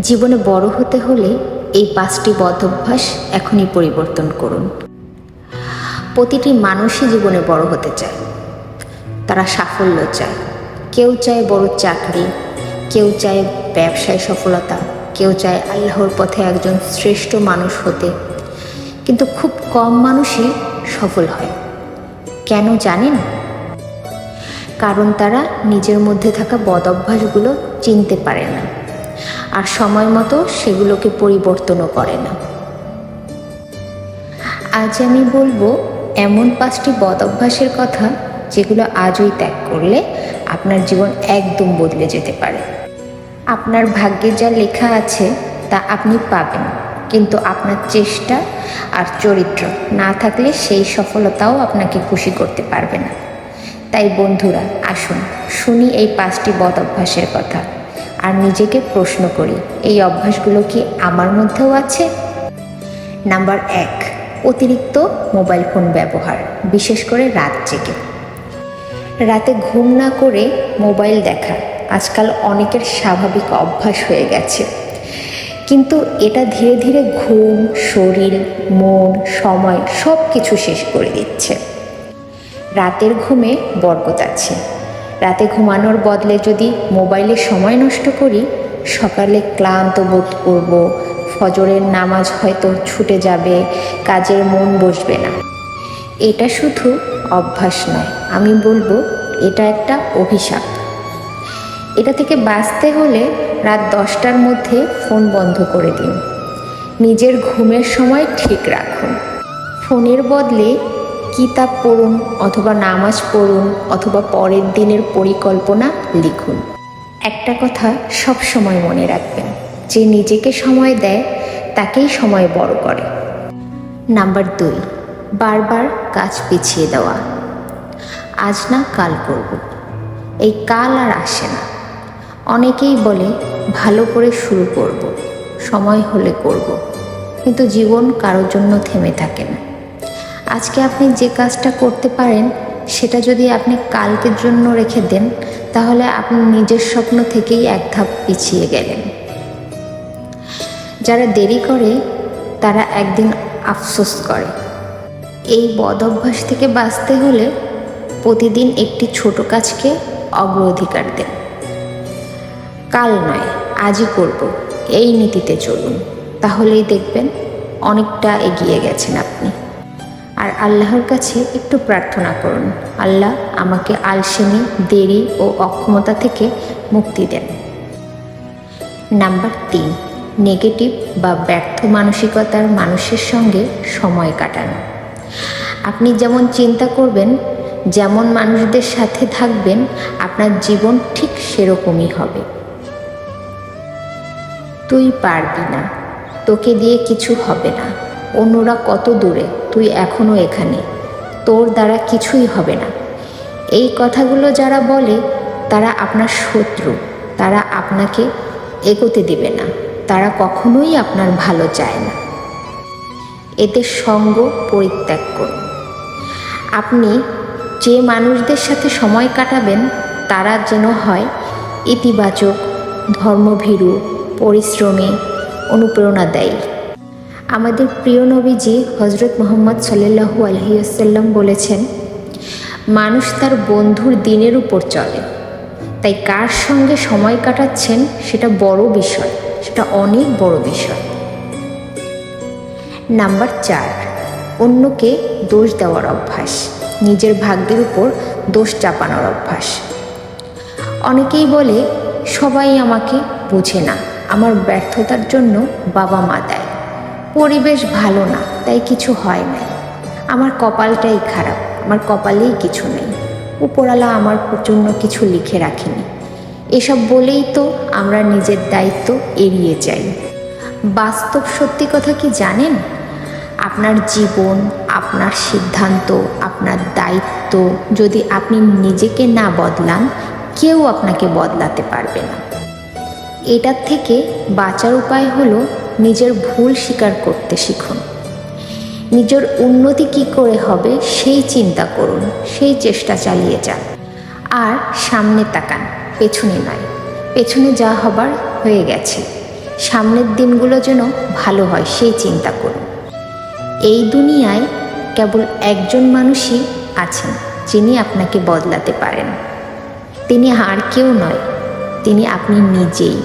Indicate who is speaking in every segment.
Speaker 1: জীবনে বড় হতে হলে এই পাঁচটি বদ অভ্যাস এখনই পরিবর্তন করুন। প্রতিটি মানুষই জীবনে বড় হতে চায়। তারা সাফল্য চায়। কেউ চায় বড় চাকরি, কেউ চায় ব্যবসায় সফলতা, কেউ চায় আল্লাহর পথে একজন শ্রেষ্ঠ মানুষ হতে। কিন্তু খুব কম মানুষই সফল হয়। কেন জানেন? কারণ তারা নিজের মধ্যে থাকা বদ অভ্যাসগুলো চিনতে পারে না। আর সময় মতো সেগুলোকে পরিবর্তনও করে না। আজ আমি বলব, এমন পাঁচটি বদ অভ্যাসের কথা যেগুলো আজই ত্যাগ করলে আপনার জীবন একদম বদলে যেতে পারে। আপনার ভাগ্যে যা লেখা আছে তা আপনি পাবেন, কিন্তু আপনার চেষ্টা আর চরিত্র না থাকলে সেই সফলতাও আপনাকে খুশি করতে পারবে না। তাই বন্ধুরা, আসুন শুনি এই পাঁচটি বদ অভ্যাসের কথা। আর নিজেকে প্রশ্ন করি, এই অভ্যাসগুলো কি আমার মধ্যেও আছে? নাম্বার এক, অতিরিক্ত মোবাইল ফোন ব্যবহার, বিশেষ করে রাত জেগে। রাতে ঘুম না করে মোবাইল দেখা আজকাল অনেকের স্বাভাবিক অভ্যাস হয়ে গেছে। কিন্তু এটা ধীরে ধীরে ঘুম, শরীর, মন, সময় সব কিছু শেষ করে দিচ্ছে। রাতের ঘুমে বরকত আছে। রাতে ঘুমানোর বদলে যদি মোবাইলে সময় নষ্ট করি, সকালে ক্লান্ত বোধ করব। ফজরের নামাজ হয়তো ছুটে যাবে, কাজের মন বসবে না। এটা শুধু অভ্যাস নয়, আমি বলব এটা একটা অভিশাপ। এটা থেকে বাঁচতে হলে রাত দশটার মধ্যে ফোন বন্ধ করে দিন। নিজের ঘুমের সময় ঠিক রাখুন। ফোনের বদলে কিতাব পড়ুন অথবা নামাজ পড়ুন অথবা পরের দিনের পরিকল্পনা লিখুন। একটা কথা সব সময় মনে রাখবেন, যে নিজেকে সময় দেয়, তাকেই সময় বড় করে। নাম্বার দুই, বারবার কাজ পিছিয়ে দেওয়া। আজ না, কাল করব। এই কাল আর আসে না। অনেকেই বলে, ভালো করে শুরু করব, সময় হলে করব। কিন্তু জীবন কারোর জন্য থেমে থাকে না। আজকে আপনি যে কাজটা করতে পারেন, সেটা যদি আপনি কালকের জন্য রেখে দেন, তাহলে আপনি নিজের স্বপ্ন থেকেই এক ধাপ পিছিয়ে গেলেন। যারা দেরি করে, তারা একদিন আফসোস করে। এই বদ অভ্যাস থেকে বাঁচতে হলে প্রতিদিন একটি ছোট কাজকে অগ্রাধিকার দেন। কাল নয়, আজই করব। এই নীতিতে চলুন। তাহলেই দেখবেন অনেকটা এগিয়ে গেছেন আপনি। আর আল্লাহর কাছে একটু প্রার্থনা করুন। আল্লাহ আমাকে আলসেমি, দেরি ও অক্ষমতা থেকে মুক্তি দেন। নাম্বার তিন, নেগেটিভ বা ব্যর্থ মানসিকতার মানুষের সঙ্গে সময় কাটানো। আপনি যেমন চিন্তা করবেন, যেমন মানুষদের সাথে থাকবেন, আপনার জীবন ঠিক সেরকমই হবে। তুই পারবি না, তোকে দিয়ে কিছু হবে না। অন্যরা কত দূরে তুই এখনও এখানে। তোর দ্বারা কিছুই হবে না। এই কথাগুলো যারা বলে, তারা আপনার শত্রু। তারা আপনাকে এগোতে দিবে না। তারা কখনোই আপনার ভালো চায় না। এতে সঙ্গ পরিত্যাগ করুন। আপনি যে মানুষদের সাথে সময় কাটাবেন, তারা যেন হয় ইতিবাচক, ধর্মভীরু, পরিশ্রমী অনুপ্রেরণা দেয় আমাদের প্রিয় নবীজি হজরত মোহাম্মদ সাল্লাহু আলহিউসাল্লাম বলেছেন, মানুষ তার বন্ধুর দিনের উপর চলে। তাই কার সঙ্গে সময় কাটাচ্ছেন সেটা বড় বিষয়, সেটা অনেক বড় বিষয়। নাম্বার চার, অন্যকে দোষ দেওয়ার অভ্যাস, নিজের ভাগ্যের উপর দোষ চাপানোর অভ্যাস। অনেকেই বলে, সবাই আমাকে বুঝে না, আমার ব্যর্থতার জন্য বাবা মা দেয়। পরিবেশ ভালো না, তাই কিছু হয় না আমার কপালটাই খারাপ, আমার কপালেই কিছু নেই। উপরালা আমার জন্য কিছু লিখে রাখিনি। এসব বলেই তো আমরা নিজের দায়িত্ব এড়িয়ে যাই। বাস্তব সত্যি কথা কি জানেন? আপনার জীবন, আপনার সিদ্ধান্ত, আপনার দায়িত্ব যদি আপনি নিজেকে না বদলান, কেউ আপনাকে বদলাতে পারবে না। এটার থেকে বাঁচার উপায় হলো নিজের ভুল স্বীকার করতে শিখুন। নিজের উন্নতি কি করে হবে সেই চিন্তা করুন, সেই চেষ্টা চালিয়ে যান। আর সামনে তাকান, পেছনে নয়। পেছনে যা হবার হয়ে গেছে। সামনের দিনগুলো যেন ভালো হয় সেই চিন্তা করুন। এই দুনিয়ায় কেবল একজন মানুষই আছেন, যিনি আপনাকে বদলাতে পারেন। তিনি আর কেউ নয়, তিনি আপনি নিজেই।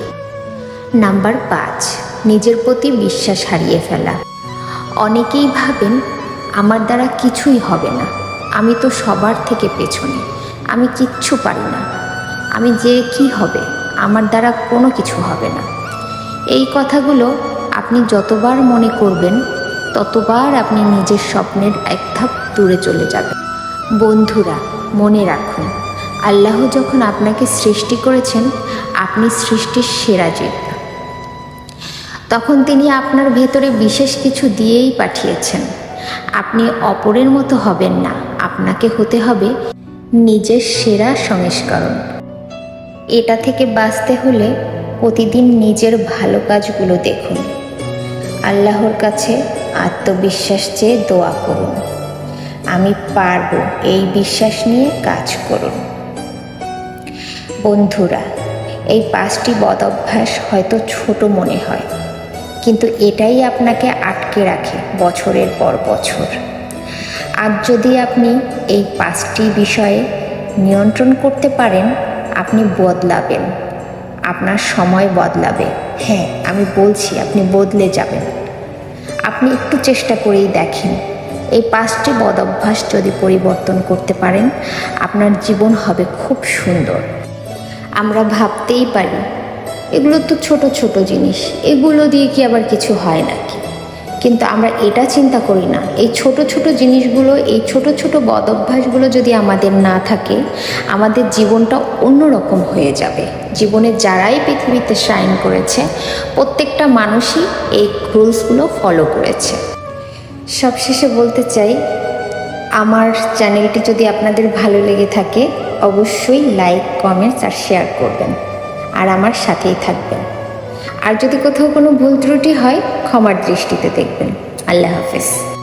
Speaker 1: নাম্বার পাঁচ। নিজের প্রতি বিশ্বাস হারিয়ে ফেলা। অনেকেই ভাবেন, আমার দ্বারা কিছুই হবে না। আমি তো সবার থেকে পেছনে। আমি কিচ্ছু পারি না। আমি যে কি হবে, আমার দ্বারা কোনো কিছু হবে না। এই কথাগুলো আপনি যতবার মনে করবেন, ততবার আপনি নিজের স্বপ্নের এক ধাপ দূরে চলে যাবেন। বন্ধুরা, মনে রাখুন, আল্লাহ যখন আপনাকে সৃষ্টি করেছেন, আপনি সৃষ্টির সেরা জীব তখন তিনি আপনার ভেতরে বিশেষ কিছু দিয়েই পাঠিয়েছেন। আপনি অপরের মতো হবেন না, আপনাকে হতে হবে নিজের সেরা সংস্করণ। এটা থেকে বাঁচতে হলে প্রতিদিন নিজের ভালো কাজগুলো দেখুন। আল্লাহর কাছে আত্মবিশ্বাস চেয়ে দোয়া করুন। আমি পারব এই বিশ্বাস নিয়ে কাজ করুন। বন্ধুরা, এই পাঁচটি বদ অভ্যাস হয়তো ছোট মনে হয় কিন্তু এটাই আপনাকে আটকে রাখে বছরের পর বছর। আজ যদি আপনি এই পাঁচটি বিষয়ে নিয়ন্ত্রণ করতে পারেন, আপনি বদলাবেন। আপনার সময় বদলাবে। হ্যাঁ আমি বলছি আপনি বদলে যাবেন। আপনি একটু চেষ্টা করেই দেখেন। এই পাঁচটি বদ অভ্যাস যদি পরিবর্তন করতে পারেন, আপনার জীবন হবে খুব সুন্দর। আমরা ভাবতেই পারি এগুলো তো ছোট ছোট জিনিস। এগুলো দিয়ে কি আবার কিছু হয় নাকি? কিন্তু আমরা এটা চিন্তা করি না। এই ছোট ছোট জিনিসগুলো, এই ছোট ছোট বদ অভ্যাসগুলো যদি আমাদের না থাকে, আমাদের জীবনটা অন্যরকম হয়ে যাবে। জীবনে যারাই পৃথিবীতে শাইন করেছে, প্রত্যেকটা মানুষই এই রুলসগুলো ফলো করেছে। সবশেষে বলতে চাই, আমার চ্যানেলটি যদি আপনাদের ভালো লেগে থাকে, অবশ্যই লাইক কমেন্টস আর শেয়ার করবেন। আর আমার সাথেই থাকবেন। আর যদি কোথাও কোনো ভুল ত্রুটি হয়, ক্ষমার দৃষ্টিতে দেখবেন। আল্লাহ হাফেজ।